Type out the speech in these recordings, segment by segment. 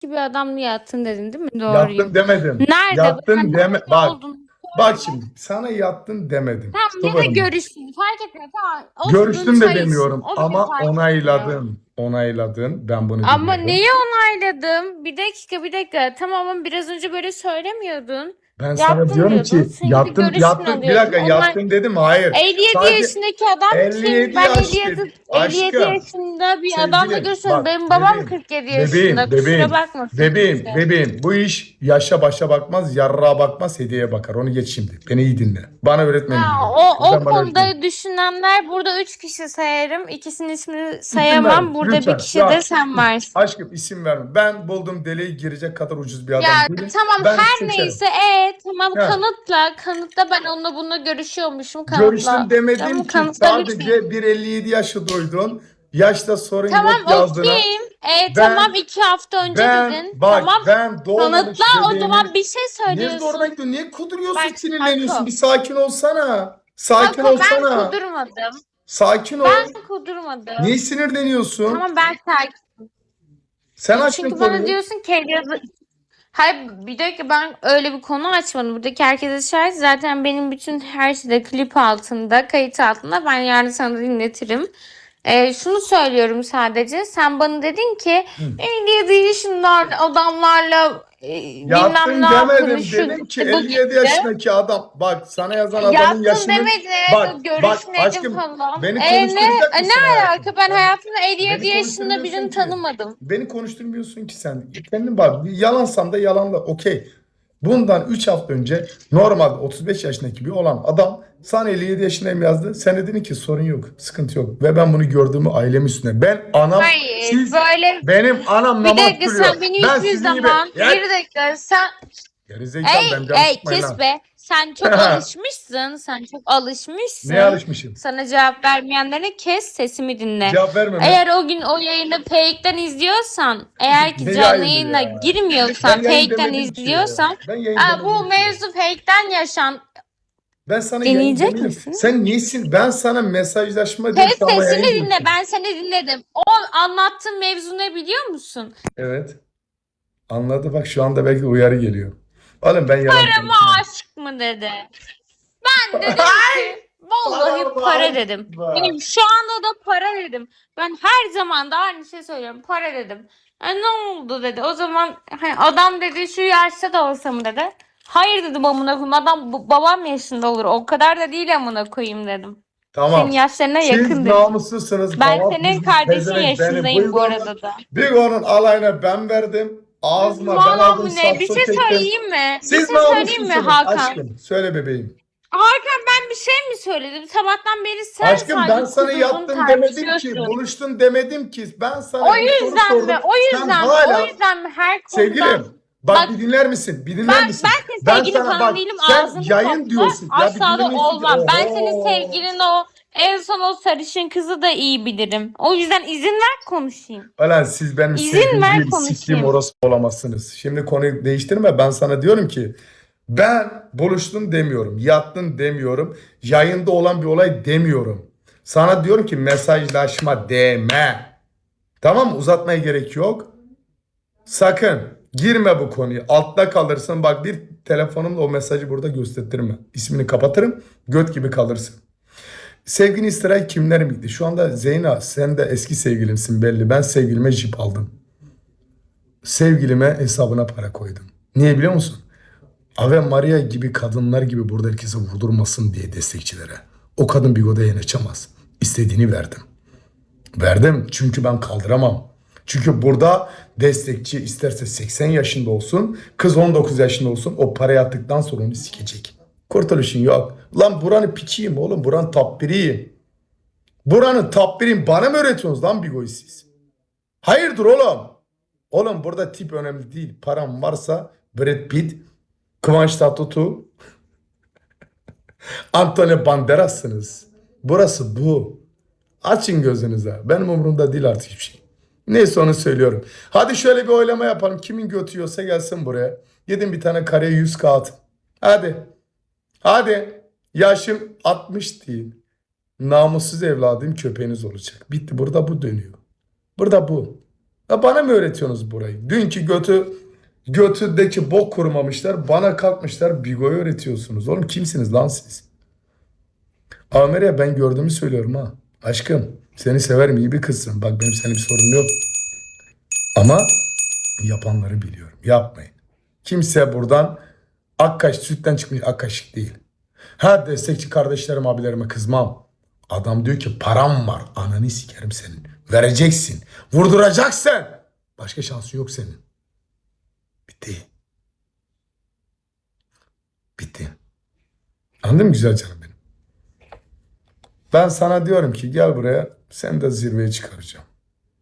gibi adamla yattın dedin değil mi? Doğru. Yattın demedim. Nerede? Yattın Ben deme. ne Bak. Bak şimdi sana yattın demedim. Tamam Mustafa yine Hanım. görüştün. Fark etmiyor. Tamam. Görüştüm de demiyorum O ama fark etmiyor. onayladın. Onayladın. Ben bunu Ama dinledim. neyi onayladım? Bir dakika bir dakika. Tamam ama biraz önce böyle söylemiyordun. Ben sana Yattın diyorum diyordun, ki senin bir yattın görüşünü yattın bir dakika alıyorsun. Yattın dedim hayır. 57 Sadece yaşındaki adam 57 kim? Ben yaş 57, dedim. 57 Aşkım, yaşında bir sevgilim, adamla görüşüyorum. bak, Benim babam bebeğim, 47 bebeğim, yaşında. bebeğim, Kusura bakma. Bebeğim, işte. bebeğim bu iş yaşa başa bakmaz, yarrağa bakmaz, hediyeye bakar. Onu geç şimdi. Beni iyi dinle. Bana öğretmeyin. Ha, dinle. o, o Lütfen bana konuda öğretmeyin. düşünenler burada 3 kişi sayarım. İkisinin ismini sayamam. Burada lütfen. bir kişi Ya, de sen varsın. Aşkım isim verme. Ben buldum deliği girecek kadar ucuz bir adam Ya değilim. tamam Ben her seçerim. neyse e tamam Ha. kanıtla kanıtla ben onunla bununla görüşüyormuşum kanıtla. Görüştüm demedim Tamam, ki kanıtla lütfen. sadece bir 57 yaşı duydun. Yaşta sorun Tamam yok yazdığına. okeyim. E Ben- tamam iki hafta önce Ben dedin. bak tamam ben doğmamış kanıtla o zaman bir şey Niye söylüyorsun. zoruna gidiyorsun? Niye kuduruyorsun, Bak, sinirleniyorsun? Hako. Bir sakin olsana. Sakin Hako, ben olsana. kudurmadım. Sakin ol. Ben kudurmadım. Niye sinirleniyorsun? Tamam ben sakin. Sen açtın Çünkü bana konuyu. diyorsun ki yazı... Hayır bir dakika ben öyle bir konu açmadım. Buradaki herkese şahit. Zaten benim bütün her şeyde klip altında, kayıt altında. Ben yarın sana dinletirim. Ee, şunu söylüyorum sadece. Sen bana dedin ki 57 yaşında adamlarla e, Yattın bilmem ne yaptın. demedim. Şu, Dedim ki bu 57 gitti. yaşındaki adam. Bak sana yazan adamın Yattın yaşını. demedin. Bak, bak, görüşmedim aşkım, falan. beni E, ne, konuşturacak e, mısın ne hayatım? alaka? Ben hayatımda 57 beni yaşında birini ki. tanımadım. Beni konuşturmuyorsun ki sen. Kendin bak. Yalansam da yalanla. Okey. Bundan 3 hafta önce normalde 35 yaşındaki bir olan adam sana 57 yaşındayım yazdı. Sen dedin ki sorun yok, sıkıntı yok. Ve ben bunu gördüğümü ailem üstüne. Ben anam, Hayır siz, böyle benim anam Bir namaz dakika kılıyor. sen beni Ben sizin gibi- zaman Ya, bir dakika sen Gerizekalı ey ben ey kes lan. be sen çok alışmışsın sen çok alışmışsın Neye alışmışım? sana cevap vermeyenlere kes sesimi dinle Cevap verme. eğer o gün o yayını fake'ten izliyorsan eğer ki Ne canlı yayına ya? girmiyorsan fake'ten demedim ki ya. izliyorsan Ben Aa, bu ki. mevzu fake'ten yaşan Ben sana yayın Deneyecek misin? Sen niyesin? Ben sana mesajlaşma diye kes sana yayın diyorum. dinle ben seni dinledim o anlattığın mevzu ne biliyor musun Evet. Anladı bak şu anda belki uyarı geliyor. Oğlum ben yalan Para mı aşk mı dedi. Ben dedim ki vallahi Para para dedim. Benim şu anda da para dedim. Ben her zaman da aynı şey söylüyorum. Para dedim. E ne oldu dedi. O zaman hani adam dedi şu yaşta da olsa mı dedi. Hayır dedim amına koyayım. Adam bu- babam yaşında olur. O kadar da değil amına koyayım dedim. Tamam. Senin yaşlarına Siz yakın dedim. namussuzsunuz. Ben Tamam, senin biz kardeşin pezevenk, yaşındayım bu Buyurun. arada da. Bir onun alayına ben verdim. Ağzıma ben Vallahi aldım. bu ne? Bir sapsın şey çektim. söyleyeyim mi? Bir Siz şey söyleyeyim mi namussuzsunuz Hakan? aşkım. Söyle bebeğim. Hakan ben bir şey mi söyledim? Sabahtan beri sen aşkım ben sadece sana yattın demedim ki. tartışıyorsun. Buluştun demedim ki. Ben sana O bir soru yüzden sordum. mi? O Sen yüzden mi? hala- O yüzden mi? Her konuda Sevgilim bak, Bak- bir dinler misin? Bir dinler ben, misin? ben senin sevgilin falan bak, değilim. sen yayın topla. diyorsun. Ya Asla da olmam. Ben senin sevgilin o en son o sarışın kızı da iyi bilirim. O yüzden izin ver konuşayım. Ulan siz benim İzin sevdiğim ver değil, konuşayım. siktiğim orası olamazsınız. Şimdi konuyu değiştirme. Ben sana diyorum ki ben buluştun demiyorum. Yattın demiyorum. Yayında olan bir olay demiyorum. Sana diyorum ki mesajlaşma deme. Tamam mı? Uzatmaya gerek yok. Sakın girme bu konuya. Altta kalırsın. Bak bir telefonumla o mesajı burada göstertirme. İsmini kapatırım. Göt gibi kalırsın. Sevgini isteyen kimler miydi? Şu anda Zeyna sen de eski sevgilimsin belli. Ben sevgilime jip aldım. Sevgilime hesabına para koydum. Niye biliyor musun? Ave Maria gibi kadınlar gibi burada herkese vurdurmasın diye destekçilere. O kadın bir odaya yanaşamaz. İstediğini verdim. Verdim çünkü ben kaldıramam. Çünkü burada destekçi isterse 80 yaşında olsun, kız 19 yaşında olsun o parayı attıktan sonra onu sikecek. Kurtuluşun yok. Lan buranın piçiyim oğlum, buranın top biriyim. Buranın top. Bana mı öğretiyorsunuz lan bigoyu siz? Hayırdır oğlum? Oğlum burada tip önemli değil. Param varsa Brad Pitt, Kıvanç Tatlıtuğ, Antonio Banderas'sınız. Burası bu. Açın gözünüze. Benim umurumda değil artık hiçbir şey. Neyse onu söylüyorum. Hadi şöyle bir oylama yapalım. Kimin götü yiyorsa gelsin buraya. Gidin bir tane kareye 100 kağıt. Hadi. Hadi. Yaşım 60 değil. Namussuz evladım köpeğiniz olacak. Bitti. Burada bu dönüyor. Burada bu. Ya bana mı öğretiyorsunuz burayı? Dünkü götü götüdeki bok kurmamışlar. Bana kalkmışlar Bigo'yu öğretiyorsunuz. Oğlum kimsiniz lan siz? Amerya ben gördüğümü söylüyorum ha. Aşkım seni severim iyi bir kızsın. Bak benim senin bir sorunum yok. Ama yapanları biliyorum. Yapmayın. Kimse buradan Akkaş sütten çıkmış Akkaşık değil. Ha destekçi kardeşlerim abilerime kızmam. Adam diyor ki param var. Ananı sikerim senin. Vereceksin. Vurduracaksın. Başka şansın yok senin. Bitti. Bitti. Anladın mı güzel canım benim? Ben sana diyorum ki gel buraya. Sen de zirveye çıkaracağım.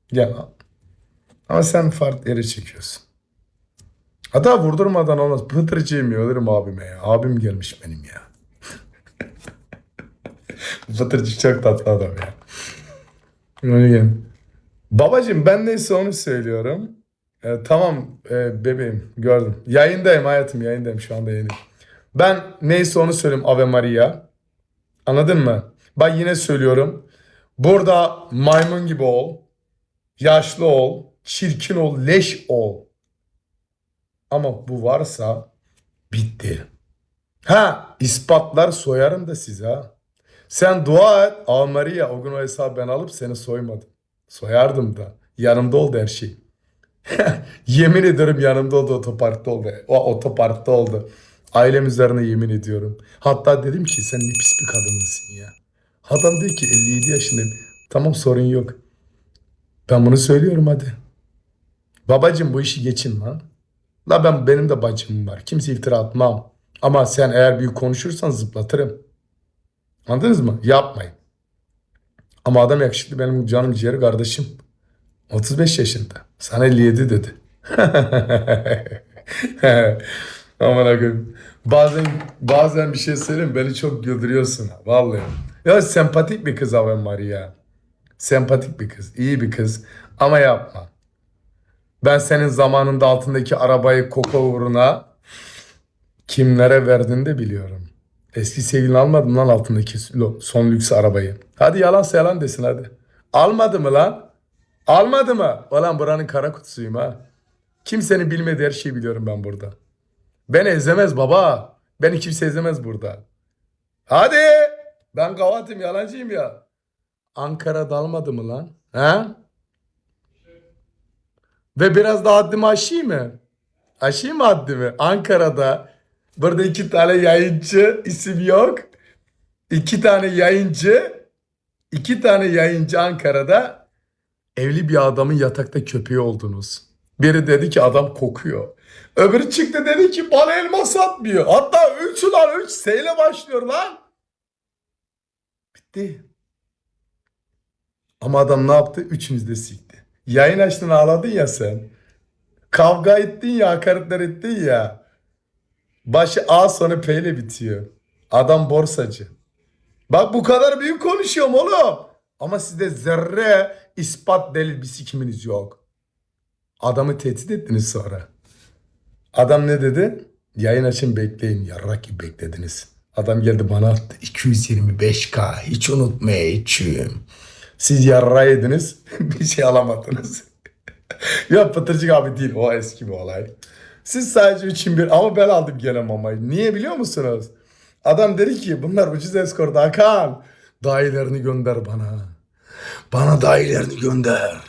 Gel al. Ama sen farklı yere çekiyorsun. Hatta vurdurmadan olmaz. Pıtırcıyım ya ölürüm abime ya. Abim gelmiş benim ya. Pıtırcık çok tatlı adam ya. Öyle. Babacım ben neyse onu söylüyorum. Ee, tamam e, bebeğim gördüm. Yayındayım hayatım yayındayım şu anda yayındayım. Ben neyse onu söyleyeyim Ave Maria. Anladın mı? Ben yine söylüyorum. Burada maymun gibi ol. Yaşlı ol. Çirkin ol. Leş ol. Ama bu varsa bitti. Ha ispatlar soyarım da size ha. Sen dua et. Ave Maria o gün o hesabı ben alıp seni soymadım. Soyardım da. Yanımda oldu her şey. yemin ederim yanımda oldu otoparkta oldu. O otoparkta oldu. Ailem üzerine yemin ediyorum. Hatta dedim ki sen ne pis bir kadın mısın ya. Adam diyor ki 57 yaşındayım. Tamam sorun yok. Ben bunu söylüyorum hadi. Babacım bu işi geçin lan. La ben benim de bacım var. Kimse iftira atmam. Ama sen eğer büyük konuşursan zıplatırım. Anladınız mı? Yapmayın. Ama adam yakışıklı benim canım ciğer kardeşim. 35 yaşında. Sana 57 dedi. Aman akım. Bazen bazen bir şey söyleyeyim beni çok güldürüyorsun. Vallahi. Ya sempatik bir kız Ave Maria. Sempatik bir kız. iyi bir kız. Ama yapma. Ben senin zamanında altındaki arabayı koka uğruna kimlere verdiğini de biliyorum. Eski sevgilini almadın lan altındaki son lüks arabayı. Hadi yalansa yalan desin hadi. Almadı mı lan? Almadı mı? Ulan buranın kara kutusuyum ha. Kimsenin bilmediği her şeyi biliyorum ben burada. Beni ezemez baba. Beni kimse ezemez burada. Hadi. Ben kavatım yalancıyım ya. Ankara'da almadı mı lan? Ha? Ve biraz da haddimi aşayım mı? Aşayım mı haddimi? Ankara'da burada iki tane yayıncı isim yok. İki tane yayıncı iki tane yayıncı Ankara'da evli bir adamın yatakta köpeği oldunuz. Biri dedi ki adam kokuyor. Öbürü çıktı dedi ki bana elma satmıyor. Hatta 3 lan 3 S başlıyor lan. Bitti. Ama adam ne yaptı? Üçünüz de sikti. Yayın açtın ağladın ya sen. Kavga ettin ya hakaretler ettin ya. Başı A sonu P ile bitiyor. Adam borsacı. Bak bu kadar büyük konuşuyorum oğlum. Ama sizde zerre ispat delil bir sikiminiz yok. Adamı tehdit ettiniz sonra. Adam ne dedi? Yayın açın bekleyin. Yarrak gibi beklediniz. Adam geldi bana attı. 225k. Hiç unutmayacağım. Siz yarra yediniz. bir şey alamadınız. ya Pıtırcık abi değil. O eski bir olay. Siz sadece üçün bir ama ben aldım gene mamayı. Niye biliyor musunuz? Adam dedi ki bunlar ucuz eskorda Hakan. Dahilerini gönder bana. Bana dahilerini gönder.